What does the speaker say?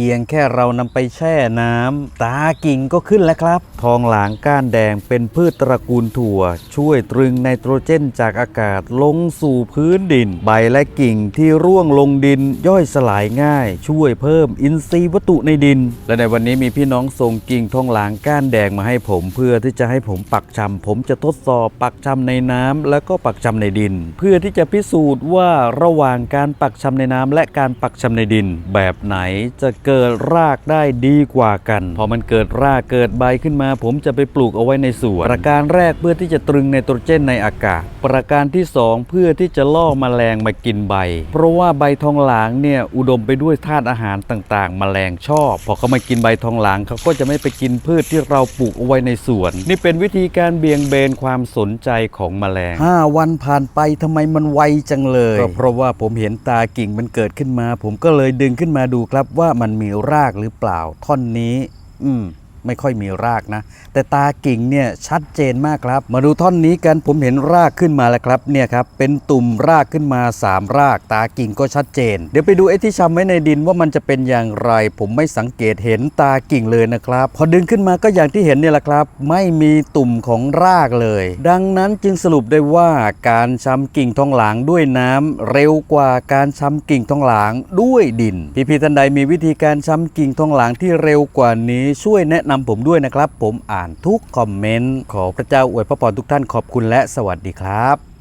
พียงแค่เรานำไปแช่น้ำตากิ่งก็ขึ้นแล้วครับ ทองหลางก้านแดงเป็นพืชตระกูลถั่ว ช่วยตรึงไนโตรเจนจากอากาศลงสู่พื้นดิน ใบและกิ่งที่ร่วงลงดินย่อยสลายง่าย ช่วยเพิ่มอินทรีย์วัตถุในดิน และในวันนี้มีพี่น้องส่งกิ่งทองหลางก้านแดงมาให้ผม เพื่อที่จะให้ผมปักชำผมจะทดสอบปักชำในน้ำแล้วก็ปักชำในดิน เพื่อที่จะพิสูจน์ว่าระหว่างการปักชำในน้ำและการปักชำในดิน แบบไหนจะเกิดรากได้ดีกว่ากัน พอมันเกิดรากเกิดใบขึ้นมา ผมจะไปปลูกเอาไว้ในสวนประการแรกเพื่อที่จะตรึงไนโตรเจนในอากาศ ประการที่สองเพื่อที่จะล่อแมลงมากินใบ เพราะว่าใบทองหลางเนี่ยอุดมไปด้วยธาตุอาหารต่างๆแมลงชอบพอเขามากินใบทองหลางเขาก็จะไม่ไปกินพืชที่เราปลูกเอาไว้ในสวน นี่เป็นวิธีการเบี่ยงเบนความสนใจของแมลง 5 วันผ่านไปทำไมมันไวจังเลยก็เพราะว่าผมเห็นตากิ่งมันเกิดขึ้นมา ผมก็เลยดึงขึ้นมาดูครับว่ามันมีรากหรือเปล่าท่อนนี้ อืม ไม่ค่อยมีรากนะ แต่ตากิ่งเนี่ยชัดเจนมากครับ มาดูท่อนนี้กันผมเห็นรากขึ้นมาแล้วครับเนี่ยครับเป็นตุ่มรากขึ้นมา 3 ราก ตากิ่งก็ชัดเจน เดี๋ยวไปดูไอ้ที่ชำไว้ในดินว่ามันจะเป็นอย่างไร ผมไม่สังเกตเห็นตากิ่งเลยนะครับ พอดึงขึ้นมาก็อย่างที่เห็นเนี่ยแหละครับ ไม่มีตุ่มของรากเลย ดังนั้นจึงสรุปได้ว่าการชำกิ่งทองหลางด้วยน้ำเร็วกว่าการชำกิ่งทองหลางด้วยดินพี่ๆท่านใดมีวิธีการชำกิ่งทองหลางที่เร็วกว่านี้ช่วยแนะนำผมด้วยนะครับ ผมอ่านทุกคอมเมนต์ ขอพระเจ้าอวยพระพรทุกท่านขอบคุณและสวัสดีครับ